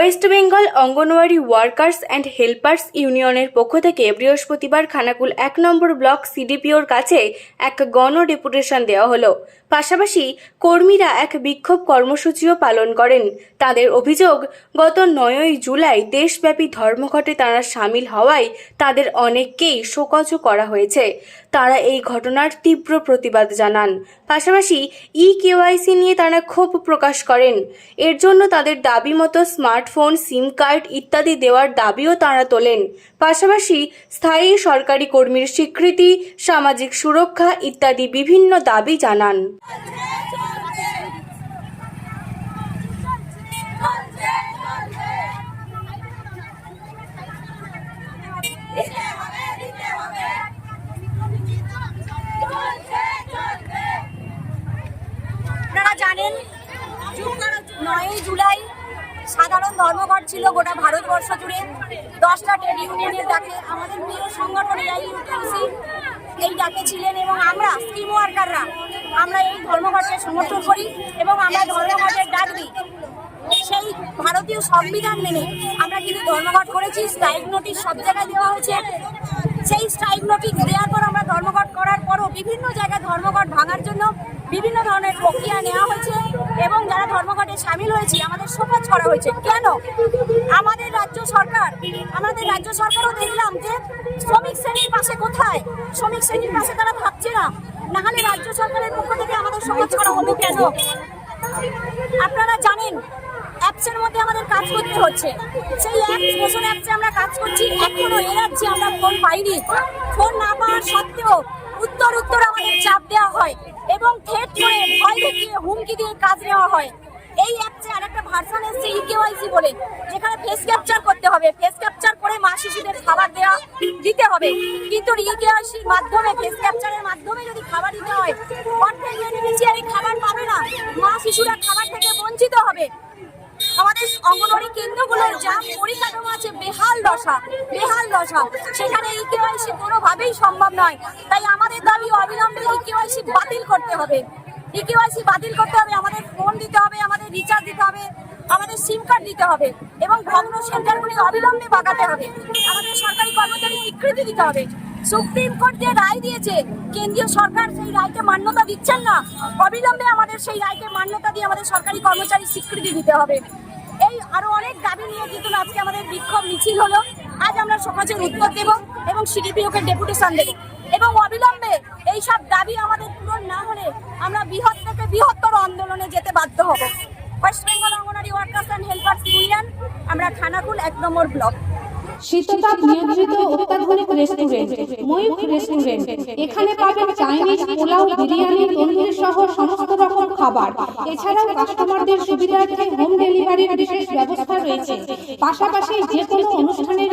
West Bengal anganwadi workers and helpers ইউনিয়নের পক্ষ থেকে বৃহস্পতিবার খানাকুল এক নম্বর ব্লক সিডিপিওর কাছে এক গণ ডেপুটেশন দেওয়া হলো। পাশাপাশি কর্মীরা এক বিক্ষোভ কর্মসূচিও পালন করেন। তাদের অভিযোগ, গত নয়ই জুলাই দেশব্যাপী ধর্মঘটে তারা সামিল হওয়ায় তাদের অনেককেই শোকজ করা হয়েছে। তারা এই ঘটনার তীব্র প্রতিবাদ জানান। পাশাপাশি ই কেওয়াইসি নিয়ে তারা ক্ষোভ প্রকাশ করেন। এর জন্য তাদের দাবি মতো স্মার্টফোন, সিম কার্ড ইত্যাদি দেওয়ার দাবিও তারা তোলেন। পাশাপাশি স্থায়ী সরকারি কর্মীর স্বীকৃতি, সামাজিক সুরক্ষা ইত্যাদি বিভিন্ন দাবি জানান। জানেন, নয়ই জুলাই সাধারণ ধর্মঘট ছিল গোটা ভারতবর্ষ জুড়ে। দশটা ট্রেড ইউনিয়নের ডাকে আমাদের প্রিয় সংগঠন এই ডাকে ছিলেন এবং আমরা স্কিম ওয়ার্কাররা আমরা এই ধর্মঘটকে সমর্থন করি এবং আমরা ধর্মঘটের ডাক দিই। সেই ভারতীয় সংবিধান মেনে আমরা কিন্তু ধর্মঘট করেছি স্ট্রাইক নোটিশ সব জায়গায় দেওয়া হয়েছে। সেই স্ট্রাইক নোটিশ দেওয়ার পর আমরা ধর্মঘট করার পরও বিভিন্ন জায়গায় ধর্মঘট ভাঙার জন্য বিভিন্ন ধরনের প্রক্রিয়া নেওয়া হয়েছে। ধর্মঘটে সামিল হয়েছি, আমাদের শোকজ করা হয়েছে। কেন? আমাদের রাজ্য সরকার, আমাদের রাজ্য সরকারও দেখলাম যে শ্রমিক শ্রেণির পাশে কোথায়? শ্রমিক শ্রেণির পাশে তারা ভাবছে না। নাহলে রাজ্য সরকারের পক্ষ থেকে আমাদের শোকজ করা হবে কেন? আপনারা জানেন, অ্যাপসের মধ্যে আমাদের কাজ করতে হচ্ছে। সেই অ্যাপস মোশন অ্যাপসে আমরা কাজ করছি। এখনও এনার্জি আমরা ফোন পাইনি। ফোন না পাওয়ার সত্ত্বেও উত্তর উত্তর আমাদের চাপ দেওয়া হয় এবং থ্রেট করে ভয় দেখিয়ে হুমকি দিয়ে কাজ নেওয়া হয়। এই অ্যাপসে আরেকটা ভার্সন এসছে ইকেওয়াইসি বলে, যেখানে ফেস ক্যাপচার করতে হবে। ফেস ক্যাপচার করে মা শিশুদের খাবার দেওয়া দিতে হবে। কিন্তু ইকেওয়াইসির মাধ্যমে ফেস ক্যাপচারের মাধ্যমে যদি খাবার দিতে হয়, অর্থের বেনিফিশিয়ারি খাবার পাবে না। মা শিশুরা খাবার থেকে বঞ্চিত হবে। আমাদের অঙ্গনওয়াড়ি কেন্দ্রগুলোর যা পরিকাঠামো আছে, বেহাল দশা বেহাল দশা। সেখানে এই কেওয়াইসি কোনোভাবেই সম্ভব নয়। তাই আমাদের দাবি অবিলম্বে এই কেওয়াইসি বাতিল করতে হবে। এই কেওয়াইসি বাতিল করতে হবে, আমাদের ফোন দিতে হবে রিচার্জ দিতে হবে, আমাদের সিম কার্ড দিতে হবে এবং ভগ্ন সেন্টারগুলি অবিলম্বে বাগাতে হবে। আমাদের সরকারি কর্মচারী স্বীকৃতি দিতে হবে। সুপ্রিম কোর্ট যে রায় দিয়েছে, কেন্দ্রীয় সরকার সেই রায়কে মান্যতা দিচ্ছেন না। অবিলম্বে আমাদের সেই রায়কে মান্যতা দিয়ে আমাদের সরকারি কর্মচারী স্বীকৃতি দিতে হবে। এই আরও অনেক দাবি নিয়ে কিন্তু আজকে আমাদের বিক্ষোভ মিছিল হলো। আজ আমরা সমাজের উত্তর দেব এবং সিডিপিওকে ডেপুটেশন দেব। এবং অবিলম্বে এই সব দাবি আমাদের পূরণ না হলে আমরা বৃহৎ থেকে বৃহত্তর আন্দোলনে যেতে বাধ্য হব। West Bengal Anganwadi workers and helpers union আমরা খানাকুল এক নম্বর ব্লক। শীততাপ নিয়ন্ত্রিত অত্যাধুনিক রেস্টুরেন্ট ময়ূখ রেস্টুরেন্ট এখানে পাবেন চাইনিজ পোলাও, বিরিয়ানি, তন্দুরি সহ সমস্ত রকম খাবার। এছাড়াও কাস্টমারদের সুবিধার্থে হোম ডেলিভারির বিশেষ ব্যবস্থা রয়েছে। পাশাপাশি যে কোনো অনুষ্ঠানের